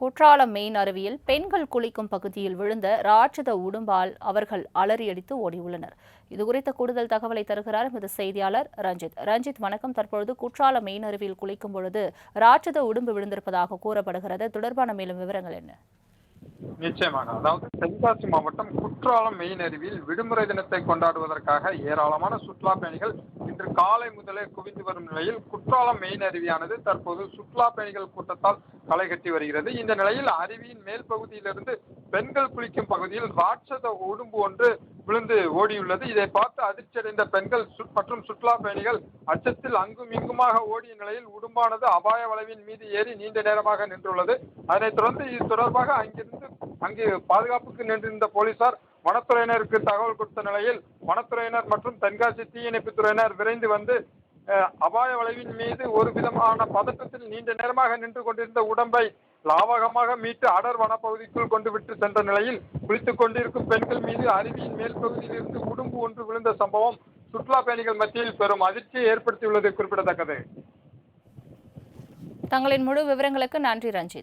Courtallam main அருவியில் பெண்கள் குளிக்கும் பகுதியில் விழுந்த ராட்சத உடும்பால் அவர்கள் அலறியடித்து ஓடியுள்ளனர். இதுகுறித்த கூடுதல் தகவலை தருகிறார் எமது செய்தியாளர் ரஞ்சித். ரஞ்சித் வணக்கம். தற்பொழுது குற்றாலம் மெயின் அருவியில் குளிக்கும் பொழுது ராட்சத உடும்பு விழுந்திருப்பதாக கூறப்படுகிறது. தொடர்பான மேலும் விவரங்கள் என்ன? நிச்சயமாக. அதாவது தென்காசி மாவட்டம் குற்றாலம் மெயின் அருவியில் விடுமுறை தினத்தை கொண்டாடுவதற்காக ஏராளமான சுற்றுலா பயணிகள் இன்று காலை முதலே குவிந்து வரும் நிலையில் குற்றாலம் மெயின் அருவியானது தற்போது சுற்றுலா பயணிகள் கூட்டத்தால் களை கட்டி வருகிறது. இந்த நிலையில் அருவியின் மேல் பகுதியிலிருந்து பெண்கள் குளிக்கும் பகுதியில் ராட்சத உடும்பு ஒன்று விழுந்து ஓடியுள்ளது. இதை பார்த்து அதிர்ச்சியடைந்த பெண்கள் மற்றும் சுற்றுலா பயணிகள் அச்சத்தில் அங்கும் இங்குமாக ஓடிய நிலையில் உடும்பானது அபாய வளைவின் மீது ஏறி நீண்ட நேரமாக நின்றுள்ளது. அதனைத் தொடர்ந்து இது தொடர்பாக அங்கிருந்து அங்கு பாதுகாப்புக்கு நின்றிருந்த போலீசார் வனத்துறையினருக்கு தகவல் கொடுத்த நிலையில் வனத்துறையினர் மற்றும் தென்காசி தீயணைப்புத்துறையினர் விரைந்து வந்து அபாய வளைவின் மீது ஒரு விதமான பதட்டத்தில் நீண்ட நேரமாக நின்று கொண்டிருந்த உடம்பை லாவகமாக மீட்டு அடர் வனப்பகுதிக்குள் கொண்டு விட்டு சென்ற நிலையில் குளித்துக் கொண்டிருக்கும் பெண்கள் மீது அருவியின் மேல் பகுதியில் இருந்து உடும்பு ஒன்று விழுந்த சம்பவம் சுற்றுலா பயணிகள் மத்தியில் பெரும் அதிர்ச்சியை ஏற்படுத்தியுள்ளது குறிப்பிடத்தக்கது. தங்களின் முழு விவரங்களுக்கு நன்றி ரஞ்சித்.